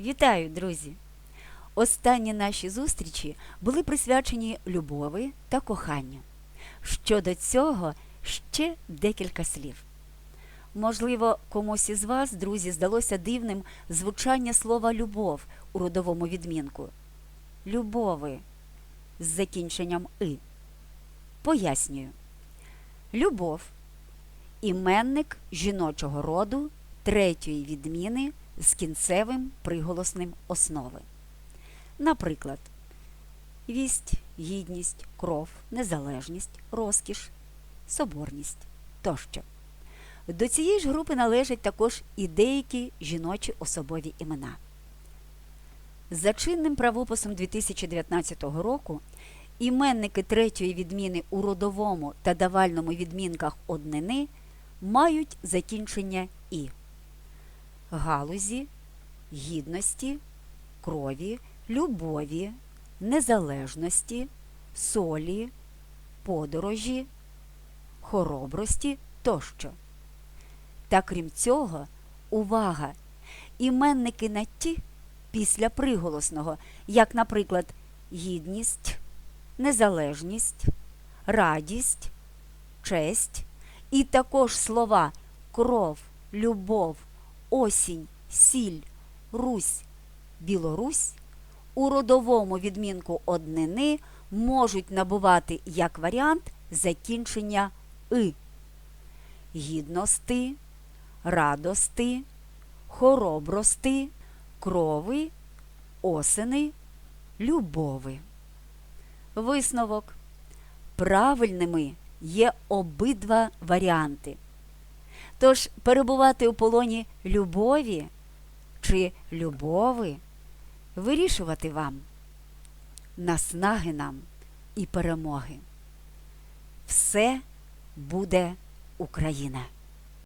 Вітаю, друзі! Останні наші зустрічі були присвячені любові та коханню. Щодо цього ще декілька слів. Можливо, комусь із вас, друзі, здалося дивним звучання слова любов у родовому відмінку. Любови з закінченням и. Пояснюю. Любов іменник жіночого роду третьої відміни з кінцевим приголосним основи. Наприклад, вість, гідність, кров, незалежність, розкіш, соборність тощо. До цієї ж групи належать також і деякі жіночі особові імена. За чинним правописом 2019 року іменники третьої відміни у родовому та давальному відмінках однини мають закінчення і галузі, гідності, крові, любові, незалежності, солі, подорожі, хоробрості тощо. Та крім цього, увага! Іменники на ті після приголосного, як, наприклад, гідність, незалежність, радість, честь, і також слова кров, любов, осінь, сіль, Русь, Білорусь у родовому відмінку однини можуть набувати як варіант закінчення и. Гідності, радости, хоробрости, крови, осени, любови. Висновок. Правильними є обидва варіанти. Тож перебувати у полоні любові чи любови вирішувати вам наснаги нам і перемоги. Все буде Україна!